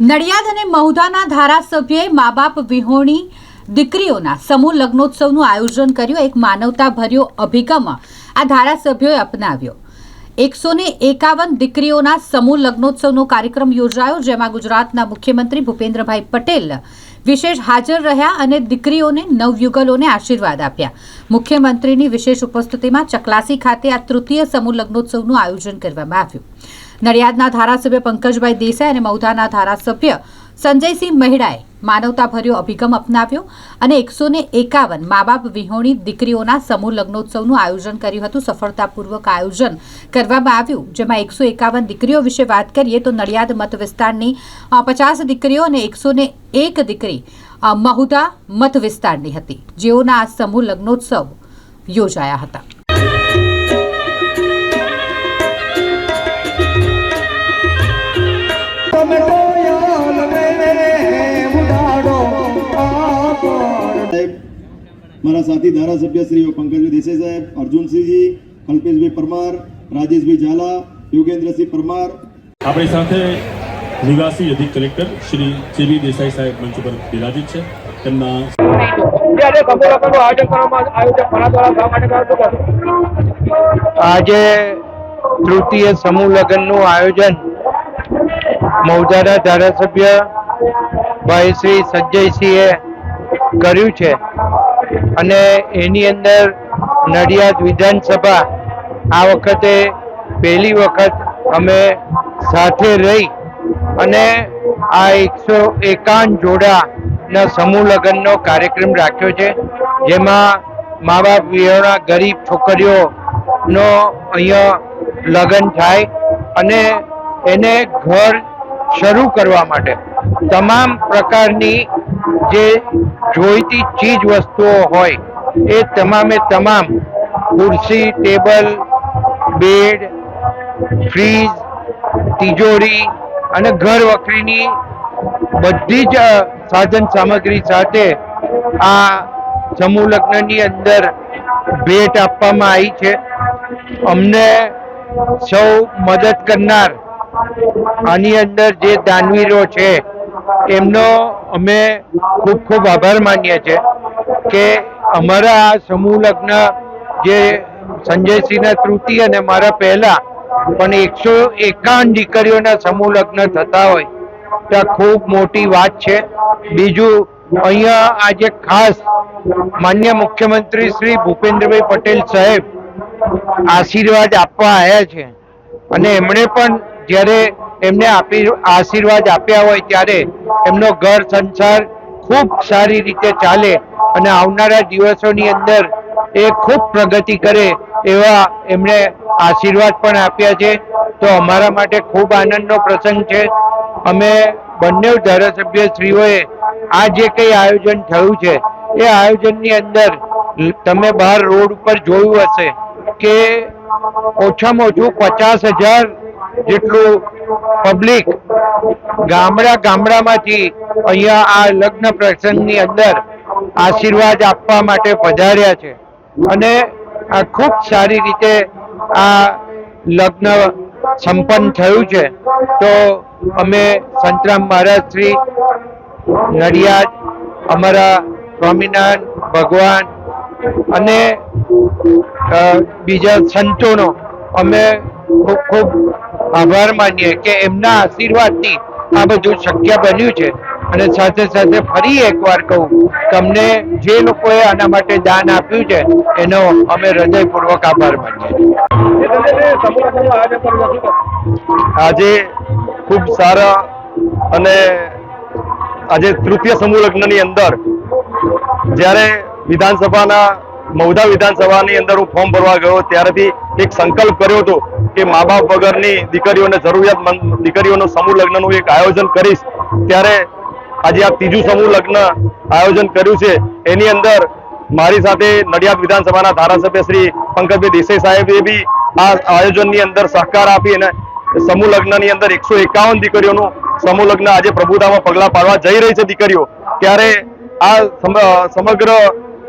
નડિયાદ અને મહુધાના ધારાસભ્યએ મા બાપ વિહોણી દીકરીઓના સમૂહ લગ્નોત્સવનું આયોજન કર્યું. એક માનવતાભર્યો અભિગમ આ ધારાસભ્યોએ અપનાવ્યો. એકસો ને એકાવન દીકરીઓના સમૂહ લગ્નોત્સવનો કાર્યક્રમ યોજાયો, જેમાં ગુજરાતના મુખ્યમંત્રી ભૂપેન્દ્રભાઈ પટેલ વિશેષ હાજર રહ્યા અને દીકરીઓને નવયુગલોને આશીર્વાદ આપ્યા. મુખ્યમંત્રીની વિશેષ ઉપસ્થિતિમાં ચકલાસી ખાતે આ તૃતીય સમૂહ લગ્નોત્સવનું આયોજન કરવામાં આવ્યું. નડિયાદના ધારાસભ્ય પંકજભાઈ દેસાઈ અને મૌધાના ધારાસભ્ય સંજયસિંહ મહેડાએ માનવતાભર્યો અભિગમ અપનાવ્યો અને એકસો ને એકાવન મા બાપ વિહોણી દીકરીઓના સમૂહ લગ્નોત્સવનું આયોજન કર્યું હતું. સફળતાપૂર્વક આયોજન કરવામાં આવ્યું, જેમાં એકસો એકાવન દીકરીઓ વિશે વાત કરીએ તો નડિયાદ મત વિસ્તારની પચાસ દીકરીઓ અને એકસો ને એક દીકરી મહુદા મત વિસ્તારની હતી. જેઓના આ સમૂહ લગ્નોત્સવ યોજાયા હતા. મારા સાથી ધારાસભ્ય શ્રીઓ પંકજભાઈ દેસાઈ સાહેબ અર્જુનસિંહજી કલ્પેશભાઈ પરમાર રાજેશભાઈ ઝાલા યોગેન્દ્રસિંહ પરમાર. આપણી સાથે નિવાસી અધિક કલેક્ટર શ્રી જેબી દેસાઈ સાહેબ મંચ ઉપર બિરાજિત છે. તેમના આજે તૃતીય સમૂહ લગ્નનું આયોજન મૌજાના ધારાસભ્ય ભાઈ શ્રી સંજયસિંહે કર્યું છે. અને એની અંદર નડિયાદ વિધાનસભા આ વખતે પહેલી વખત અમે સાથે રહી અને આ એકસો એકાવન જોડાના સમૂહ લગ્નનો કાર્યક્રમ રાખ્યો છે, જેમાં મા બાપ વિહોણા ગરીબ છોકરીઓનો અહીંયા લગ્ન થાય અને એને ઘર શરૂ કરવા માટે તમામ પ્રકારની જે જોઈતી ચીજ વસ્તુઓ હોય, એ તમામે તમામ ખુરશી, ટેબલ, બેડ, ફ્રીજ, તિજોરી અને ઘર વખરીની બધી જ સાધન સામગ્રી સાથે આ સમૂહ લગ્નની અંદર ભેટ આપવામાં આવી છે. અમને સૌ મદદ કરનાર આની અંદર જે દાનવીરો છે એમનો અમે ખૂબ ખૂબ આભાર માનીએ છીએ કે અમારા આ સમૂહ લગ્ન જે સંજયસિંહના તૃતીય અને મારા પહેલા પણ એકસો એકાવન દીકરીઓના સમૂહ લગ્ન થતા હોય, તો ખૂબ મોટી વાત છે. બીજું, અહીંયા આજે ખાસ માન્ય મુખ્યમંત્રી શ્રી ભૂપેન્દ્રભાઈ પટેલ સાહેબ આશીર્વાદ આપવા આવ્યા છે. અને એમણે પણ જ્યારે એમને આપી, આશીર્વાદ આપ્યા હોય ત્યારે એમનો ઘર સંસાર ખૂબ સારી રીતે ચાલે અને આવનારા દિવસોની અંદર એ ખૂબ પ્રગતિ કરે એવા એમણે આશીર્વાદ પણ આપ્યા છે. તો અમારા માટે ખૂબ આનંદનો પ્રસંગ છે. અમે બંને ધારાસભ્ય શ્રીઓએ આ જે કંઈ આયોજન થયું છે, એ આયોજનની અંદર તમે બહાર રોડ ઉપર જોયું હશે કે ઓછામાં ઓછું પચાસ હજાર જેટલું પબ્લિક ગામડા ગામડામાંથી અહીંયા આ લગ્ન પ્રસંગની અંદર આશીર્વાદ આપવા માટે પધાર્યા છે. અને આ ખૂબ સારી રીતે આ લગ્ન સંપન્ન થયું છે. તો અમે સંતરામ મહારાજ શ્રી નડિયાદ, અમારા સ્વામિનારાયણ ભગવાન અને બીજા સંતોનો અમે ખૂબ ખૂબ આભાર માનીએ કે એમના આશીર્વાદથી આ બધું શક્ય બન્યું છે. અને સાથે સાથે ફરી એકવાર કહું, તમને જે લોકોએ આના માટે દાન આપ્યું છે, એનો અમે હૃદયપૂર્વક આભાર માનીએ આજે ખૂબ સારા અને આજે તૃતીય સમૂહ લગ્નની અંદર જ્યારે વિધાનસભાના મૌધા વિધાનસભાની અંદર હું ફોર્મ ભરવા ગયો, ત્યારેથી એક સંકલ્પ કર્યો હતો કે મા બાપ વગરની દીકરીઓને જરૂરિયાતમંદ દીકરીઓનો સમૂહ લગ્નનું એક આયોજન કરીશ. ત્યારે આજે આ ત્રીજું સમૂહ લગ્ન આયોજન કર્યું છે. એની અંદર મારી સાથે નડિયાદ વિધાનસભાના ધારાસભ્ય શ્રી પંકજભાઈ દેસાઈ સાહેબે બી આ આયોજનની અંદર સહકાર આપી અને સમૂહ લગ્નની અંદર એકસો એકાવન દીકરીઓનું સમૂહ લગ્ન આજે પ્રભુતામાં પગલા પાડવા જઈ રહી છે દીકરીઓ. ત્યારે આ સમ- સમગ્ર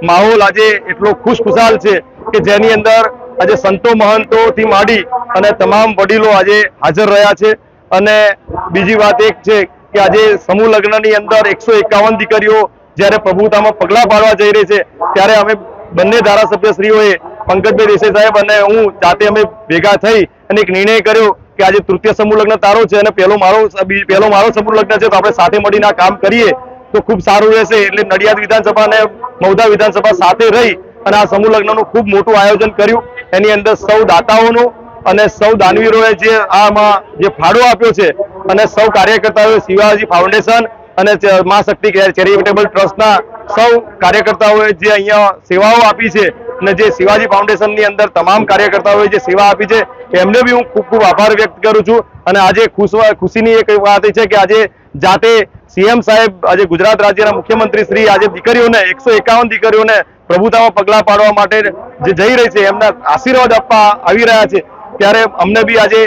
માહોલ આજે એટલો ખુશખુશાલ છે કે જેની અંદર આજે સંતો મહંતોથી માંડી અને તમામ વડીલો આજે હાજર રહ્યા છે. અને બીજી વાત એક છે કે આજે સમૂહ લગ્નની અંદર એકસો એકાવન દીકરીઓ જ્યારે પ્રભુતામાં પગલા પાડવા જઈ રહી છે, ત્યારે અમે બંને ધારાસભ્યશ્રીઓએ પંકજભાઈ દેસાઈ સાહેબ અને હું જાતે અમે ભેગા થઈ અને એક નિર્ણય કર્યો કે આજે તૃતીય સમૂહ લગ્ન તારો છે અને પહેલો મારો પહેલો મારો સમૂહ લગ્ન છે તો આપણે સાથે મળીને આ કામ કરીએ તો ખૂબ સારું રહેશે. એટલે નડિયાદ વિધાનસભા અને મૌધા વિધાનસભા સાથે રહી અને આ સમૂહ લગ્નનું ખૂબ મોટું આયોજન કર્યું. એની અંદર સૌ દાતાઓનું અને સૌ દાનવીરોએ જે આમાં જે ફાળો આપ્યો છે અને સૌ કાર્યકર્તાઓએ શિવાજી ફાઉન્ડેશન અને મા શક્તિ ચેરિટેબલ ટ્રસ્ટના સૌ કાર્યકર્તાઓએ જે અહીંયા સેવાઓ આપી છે અને જે શિવાજી ફાઉન્ડેશનની અંદર તમામ કાર્યકર્તાઓએ જે સેવા આપી છે, એમને બી હું ખૂબ ખૂબ આભાર વ્યક્ત કરું છું અને આજે ખુશ ખુશીની એક વાત છે કે આજે જાતે સીએમ સાહેબ, આજે ગુજરાત રાજ્યના મુખ્યમંત્રી શ્રી આજે દીકરીઓને એકસો એકાવન દીકરીઓને પ્રભુતામાં પગલા પાડવા માટે જે જઈ રહી છે, એમના આશીર્વાદ આપવા આવી રહ્યા છે. ત્યારે અમને બી આજે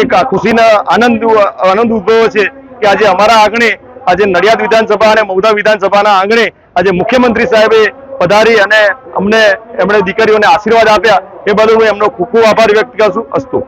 એક ખુશીના આનંદ આનંદ ઉદ્ભવ્યો છે કે આજે અમારા આંગણે, આજે નડિયાદ વિધાનસભા અને મૌધા વિધાનસભાના આંગણે આજે મુખ્યમંત્રી સાહેબે પધારી અને અમને, એમણે દીકરીઓને આશીર્વાદ આપ્યા. એ બદલ હું એમનો ખૂબ ખૂબ આભાર વ્યક્ત કરશું અસ્તુ.